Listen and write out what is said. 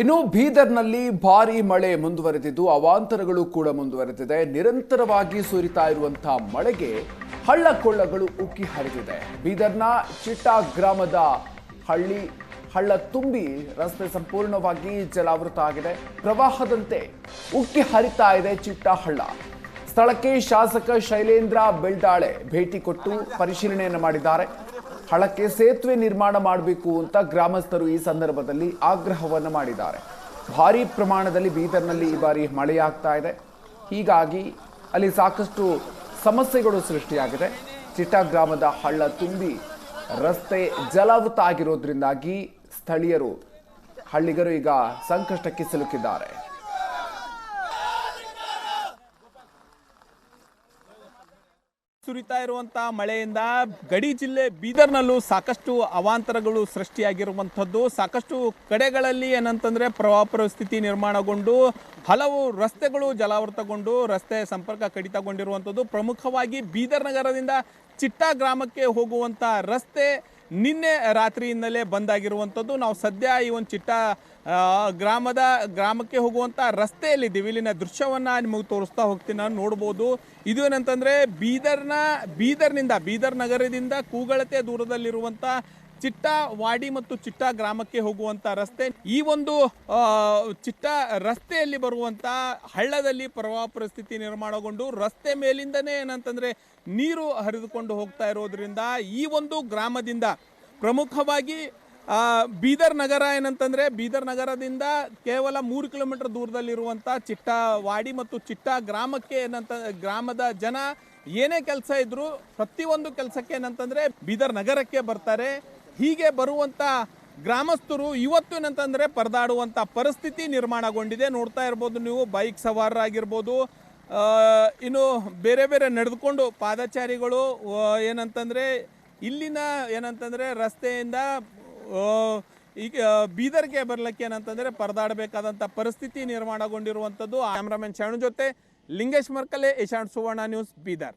ಇನ್ನು ಬೀದರ್ನಲ್ಲಿ ಭಾರಿ ಮಳೆ ಮುಂದುವರೆದಿದ್ದು, ಅವಾಂತರಗಳು ಕೂಡ ಮುಂದುವರೆದಿದೆ. ನಿರಂತರವಾಗಿ ಸುರಿತಾ ಇರುವಂತಹ ಮಳೆಗೆ ಹಳ್ಳ ಕೊಳ್ಳಗಳು ಉಕ್ಕಿ ಹರಿದಿದೆ. ಬೀದರ್ನ ಚಿಟ್ಟಾ ಗ್ರಾಮದ ಹಳ್ಳಿ, ಹಳ್ಳ ತುಂಬಿ ರಸ್ತೆ ಸಂಪೂರ್ಣವಾಗಿ ಜಲಾವೃತ ಆಗಿದೆ. ಪ್ರವಾಹದಂತೆ ಉಕ್ಕಿ ಹರಿತಾ ಇದೆ ಚಿಟ್ಟಾ ಹಳ್ಳ. ಸ್ಥಳಕ್ಕೆ ಶಾಸಕ ಶೈಲೇಂದ್ರ ಬೆಳ್ದಾಳೆ ಭೇಟಿ ಕೊಟ್ಟು ಪರಿಶೀಲನೆಯನ್ನು ಮಾಡಿದ್ದಾರೆ. ಹಳ್ಳಕ್ಕೆ ಸೇತುವೆ ನಿರ್ಮಾಣ ಮಾಡಬೇಕು ಅಂತ ಗ್ರಾಮಸ್ಥರು ಈ ಸಂದರ್ಭದಲ್ಲಿ ಆಗ್ರಹವನ್ನು ಮಾಡಿದ್ದಾರೆ. ಭಾರೀ ಪ್ರಮಾಣದಲ್ಲಿ ಬೀದರ್ನಲ್ಲಿ ಈ ಬಾರಿ ಮಳೆಯಾಗ್ತಾ ಇದೆ. ಹೀಗಾಗಿ ಅಲ್ಲಿ ಸಾಕಷ್ಟು ಸಮಸ್ಯೆಗಳು ಸೃಷ್ಟಿಯಾಗಿದೆ. ಚಿಟ್ಟಾ ಗ್ರಾಮದ ಹಳ್ಳ ತುಂಬಿ ರಸ್ತೆ ಜಲಾವೃತ ಆಗಿರೋದ್ರಿಂದಾಗಿ ಸ್ಥಳೀಯರು ಹಳ್ಳಿಗರು ಈಗ ಸಂಕಷ್ಟಕ್ಕೆ ಸಿಲುಕಿದ್ದಾರೆ. ಸುರಿತಾ ಇರುವಂತಹ ಮಳೆಯಿಂದ ಗಡಿ ಜಿಲ್ಲೆ ಬೀದರ್ನಲ್ಲೂ ಸಾಕಷ್ಟು ಅವಾಂತರಗಳು ಸೃಷ್ಟಿಯಾಗಿರುವಂಥದ್ದು. ಸಾಕಷ್ಟು ಕಡೆಗಳಲ್ಲಿ ಏನಂತಂದ್ರೆ ಪ್ರವಾಹ ಪರಿಸ್ಥಿತಿ ನಿರ್ಮಾಣಗೊಂಡು, ಹಲವು ರಸ್ತೆಗಳು ಜಲಾವೃತಗೊಂಡು, ರಸ್ತೆ ಸಂಪರ್ಕ ಕಡಿತಗೊಂಡಿರುವಂಥದ್ದು. ಪ್ರಮುಖವಾಗಿ ಬೀದರ್ ನಗರದಿಂದ ಚಿಟ್ಟಾ ಗ್ರಾಮಕ್ಕೆ ಹೋಗುವಂಥ ರಸ್ತೆ ನಿನ್ನೆ ರಾತ್ರಿಯಿಂದಲೇ ಬಂದಾಗಿರುವಂಥದ್ದು. ನಾವು ಸದ್ಯ ಈ ಒಂದು ಚಿಟ್ಟ ಗ್ರಾಮದ, ಗ್ರಾಮಕ್ಕೆ ಹೋಗುವಂಥ ರಸ್ತೆಯಲ್ಲಿದ್ದೀವಿ. ಇಲ್ಲಿನ ದೃಶ್ಯವನ್ನು ನಿಮಗೆ ತೋರಿಸ್ತಾ ಹೋಗ್ತೀನಿ. ನಾನು ನೋಡ್ಬೋದು. ಇದು ಏನಂತಂದರೆ ಬೀದರ್ನ, ಬೀದರ್ನಿಂದ, ಬೀದರ್ ನಗರದಿಂದ ಕೂಗಳತೆ ದೂರದಲ್ಲಿರುವಂಥ ಚಿಟ್ಟ ವಾಡಿ ಮತ್ತು ಚಿಟ್ಟ ಗ್ರಾಮಕ್ಕೆ ಹೋಗುವಂತ ರಸ್ತೆ. ಈ ಒಂದು ಚಿಟ್ಟ ರಸ್ತೆಯಲ್ಲಿ ಬರುವಂತ ಹಳ್ಳದಲ್ಲಿ ಪ್ರವಾಹ ಪರಿಸ್ಥಿತಿ ನಿರ್ಮಾಣಗೊಂಡು ರಸ್ತೆ ಮೇಲಿಂದನೇ ಏನಂತಂದ್ರೆ ನೀರು ಹರಿದುಕೊಂಡು ಹೋಗ್ತಾ ಇರೋದ್ರಿಂದ ಈ ಒಂದು ಗ್ರಾಮದಿಂದ ಪ್ರಮುಖವಾಗಿ ಬೀದರ್ ನಗರ ಏನಂತಂದ್ರೆ ಬೀದರ್ ನಗರದಿಂದ ಕೇವಲ ಮೂರು ಕಿಲೋಮೀಟರ್ ದೂರದಲ್ಲಿರುವಂತ ಚಿಟ್ಟ ವಾಡಿ ಮತ್ತು ಚಿಟ್ಟ ಗ್ರಾಮಕ್ಕೆ ಏನಂತ, ಗ್ರಾಮದ ಜನ ಏನೇ ಕೆಲಸ ಇದ್ರು ಪ್ರತಿಯೊಂದು ಕೆಲಸಕ್ಕೆ ಏನಂತಂದ್ರೆ ಬೀದರ್ ನಗರಕ್ಕೆ ಬರ್ತಾರೆ. ಹೀಗೆ ಬರುವಂತ ಗ್ರಾಮಸ್ಥರು ಇವತ್ತು ಏನಂತಂದ್ರೆ ಪರದಾಡುವಂತ ಪರಿಸ್ಥಿತಿ ನಿರ್ಮಾಣಗೊಂಡಿದೆ. ನೋಡ್ತಾ ಇರ್ಬೋದು ನೀವು ಬೈಕ್ ಸವಾರರಾಗಿರ್ಬೋದು ಇನ್ನು ಬೇರೆ ಬೇರೆ ನಡೆದುಕೊಂಡು ಪಾದಚಾರಿಗಳು ಏನಂತಂದರೆ ಇಲ್ಲಿನ ಏನಂತಂದ್ರೆ ರಸ್ತೆಯಿಂದ ಈಗ ಬೀದರ್ಗೆ ಬರಲಿಕ್ಕೆ ಏನಂತಂದ್ರೆ ಪರದಾಡಬೇಕಾದಂಥ ಪರಿಸ್ಥಿತಿ ನಿರ್ಮಾಣಗೊಂಡಿರುವಂಥದ್ದು ಕ್ಯಾಮ್ರಾಮನ್ ಶರಣು ಜೊತೆ. Lingesh Markale Ishant Suvarna news, Bidar.